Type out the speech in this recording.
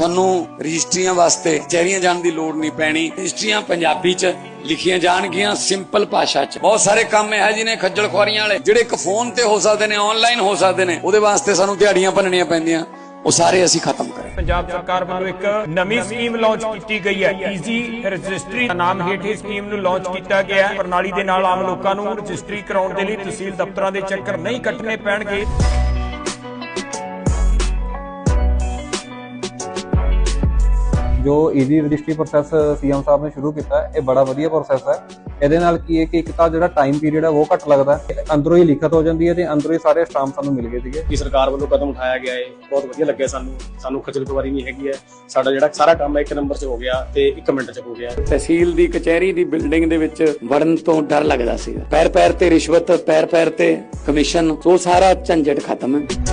ਤੁਹਾਨੂੰ ਰਜਿਸਟਰੀਆਂ ਵਾਸਤੇ ਕਚਹਿਰੀਆਂ ਜਾਣ ਦੀ ਲੋੜ ਨਹੀਂ ਪੈਣੀ। ਰਜਿਸਟਰੀਆਂ ਪੰਜਾਬੀ 'ਚ ਲਿਖੀਆਂ ਜਾਣਗੀਆਂ ਸਿੰਪਲ ਭਾਸ਼ਾ 'ਚ। ਬਹੁਤ ਸਾਰੇ ਕੰਮ ਹੈ ਜਿਹਨੇ ਖੱਜਲ ਖੁਆਰੀਆਂ ਵਾਲੇ, ਜਿਹੜੇ ਇੱਕ ਫੋਨ ਤੇ ਹੋ ਸਕਦੇ ਨੇ ਆਨਲਾਈਨ ਹੋ ਸਕਦੇ ਨੇ। ਉਹਦੇ ਵਾਸਤੇ ਸਾਨੂੰ ਦਿਹਾੜੀਆਂ ਭੰਨਣੀਆਂ ਪੈਂਦੀਆਂ। ਉਹ ਸਾਰੇ ਅਸੀਂ ਖਤਮ ਕਰੇ ਪੰਜਾਬ ਸਰਕਾਰ ਵੱਲੋਂ ਇੱਕ ਨਵੀਂ ਸਕੀਮ ਲਾਂਚ ਕੀਤੀ ਗਈ ਹੈ। ਈਜ਼ੀ ਰਜਿਸਟਰੀ ਦਾ ਨਾਮ ਹੇਠ ਇਸ ਸਕੀਮ ਨੂੰ ਲਾਂਚ ਕੀਤਾ ਗਿਆ ਹੈ। ਪ੍ਰਣਾਲੀ ਦੇ ਨਾਲ ਆਮ ਲੋਕਾਂ ਨੂੰ ਰਜਿਸਟਰੀ ਕਰਾਉਣ ਦੇ ਲਈ ਤਹਿਸੀਲ ਦਫ਼ਤਰਾਂ ਦੇ ਚੱਕਰ ਨਹੀਂ ਕੱਟਣੇ ਪੈਣਗੇ। ਜੋ ਈਜ਼ੀ ਰਜਿਸਟਰੀ ਪ੍ਰੋਸੈਸ ਸੀਐਮ ਸਾਹਿਬ ਨੇ ਸ਼ੁਰੂ ਕੀਤਾ ਇਹ ਬੜਾ ਵਧੀਆ ਪ੍ਰੋਸੈਸ ਹੈ। ਇਹਦੇ ਨਾਲ ਕੀ ਹੈ ਕਿ ਇੱਕ ਤਾਂ ਜਿਹੜਾ ਟਾਈਮ ਪੀਰੀਅਡ ਹੈ ਉਹ ਘੱਟ ਲੱਗਦਾ ਹੈ। ਅੰਦਰੋਂ ਹੀ ਲਿਖਤ ਹੋ ਜਾਂਦੀ ਹੈ ਤੇ ਅੰਦਰੋਂ ਹੀ ਸਾਰੇ ਸਟਾਂਪ ਸਾਨੂੰ ਮਿਲ ਗਏ ਸੀਗੇ। ਕਿ ਸਰਕਾਰ ਵੱਲੋਂ ਕਦਮ ਉਠਾਇਆ ਗਿਆ ਹੈ। ਬਹੁਤ ਵਧੀਆ ਲੱਗਿਆ ਸਾਨੂੰ। ਸਾਨੂੰ ਖੱਜਲ ਖੁਆਰੀ ਨਹੀਂ ਹੈਗੀ ਹੈ। ਸਾਡਾ ਜਿਹੜਾ ਸਾਰਾ ਕੰਮ ਹੈ ਇੱਕ ਨੰਬਰ 'ਚ ਹੋ ਗਿਆ ਤੇ ਇੱਕ ਮਿੰਟ 'ਚ ਹੋ ਗਿਆ। ਤਹਿਸੀਲ ਦੀ ਕਚਹਿਰੀ ਦੀ ਬਿਲਡਿੰਗ ਦੇ ਵਿੱਚ ਵੜਨ ਤੋਂ ਡਰ ਲੱਗਦਾ ਸੀਗਾ। ਪੈਰ ਪੈਰ ਤੇ ਰਿਸ਼ਵਤ ਪੈਰ ਪੈਰ ਤੇ ਕਮਿਸ਼ਨ ਉਹ ਸਾਰਾ ਝੰਜਟ ਖਤਮ ਹੈ।